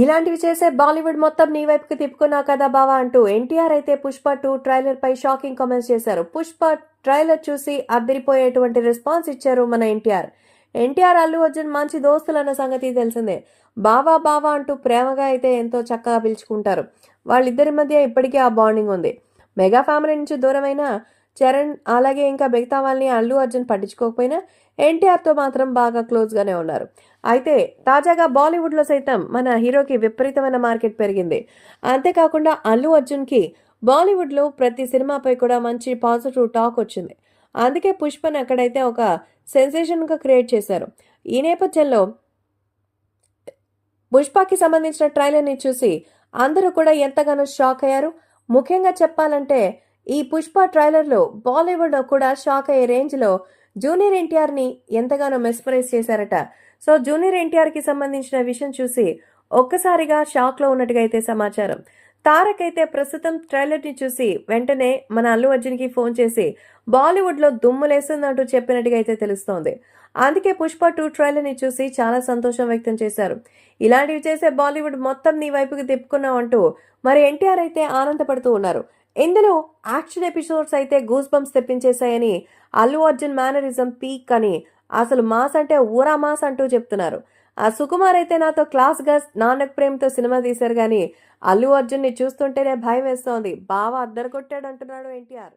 ఇలాంటివి చేసే బాలీవుడ్ మొత్తం నీ వైపుకి తిప్పుకున్నా కదా బావా అంటూ ఎన్టీఆర్ అయితే పుష్ప టూ ట్రైలర్ పై షాకింగ్ కామెంట్స్ చేశారు. పుష్ప ట్రైలర్ చూసి అద్దరిపోయేటువంటి రెస్పాన్స్ ఇచ్చారు మన ఎన్టీఆర్. ఎన్టీఆర్ అల్లు అర్జున్ మంచి దోస్తులు అన్న సంగతి తెలిసిందే. బావా బావా అంటూ ప్రేమగా అయితే ఎంతో చక్కగా పిలుచుకుంటారు. వాళ్ళిద్దరి మధ్య ఇప్పటికీ ఆ బాండింగ్ ఉంది. మెగా ఫ్యామిలీ నుంచి దూరమైన చరణ్ అలాగే ఇంకా మిగతా వాళ్ళని అల్లు అర్జున్ పట్టించుకోకపోయినా ఎన్టీఆర్తో మాత్రం బాగా క్లోజ్గానే ఉన్నారు. అయితే తాజాగా బాలీవుడ్లో సైతం మన హీరోకి విపరీతమైన మార్కెట్ పెరిగింది. అంతేకాకుండా అల్లు అర్జున్కి బాలీవుడ్లో ప్రతి సినిమాపై కూడా మంచి పాజిటివ్ టాక్ వచ్చింది. అందుకే పుష్పని అక్కడైతే ఒక సెన్సేషన్గా క్రియేట్ చేశారు. ఈ నేపథ్యంలో పుష్పకి సంబంధించిన ట్రైలర్ని చూసి అందరూ కూడా ఎంతగానో షాక్ అయ్యారు. ముఖ్యంగా చెప్పాలంటే ఈ పుష్ప ట్రైలర్లో బాలీవుడ్ కూడా షాక్ అయ్యే రేంజ్లో జూనియర్ ఎన్టీఆర్ని ఎంతగానో మెస్పరైజ్ చేశారట. సో జూనియర్ ఎన్టీఆర్కి సంబంధించిన విషయం చూసి ఒక్కసారిగా షాక్లో ఉన్నట్టుగా అయితే సమాచారం. తారక్ అయితే ప్రస్తుతం ట్రైలర్ని చూసి వెంటనే మన అల్లు అర్జున్కి ఫోన్ చేసి బాలీవుడ్లో దుమ్ములేస్తుందంటూ చెప్పినట్టుగా అయితే తెలుస్తోంది. అందుకే పుష్ప టూ ట్రైలర్ని చూసి చాలా సంతోషం వ్యక్తం చేశారు. ఇలాంటివి చేసే బాలీవుడ్ మొత్తం నీ వైపుకి తిప్పుకున్నావు అంటూ మరి ఎన్టీఆర్ అయితే ఆనందపడుతూ ఉన్నారు. ఇందులో యాక్షన్ ఎపిసోడ్స్ అయితే గూస్ బంప్స్ తెప్పించేశాయని అల్లు అర్జున్ మేనరిజం పీక్ అని అసలు మాస్ అంటే ఊరా మాస్ అంటూ చెప్తున్నారు. ఆ సుకుమార్ అయితే నాతో క్లాస్గా నానక్ ప్రేమ్తో ప్రేమతో సినిమా తీశారు కానీ అల్లు అర్జున్ని చూస్తుంటేనే భయం వేస్తోంది. బావ అద్దరు కొట్టాడు అంటున్నాడు ఎన్టీఆర్.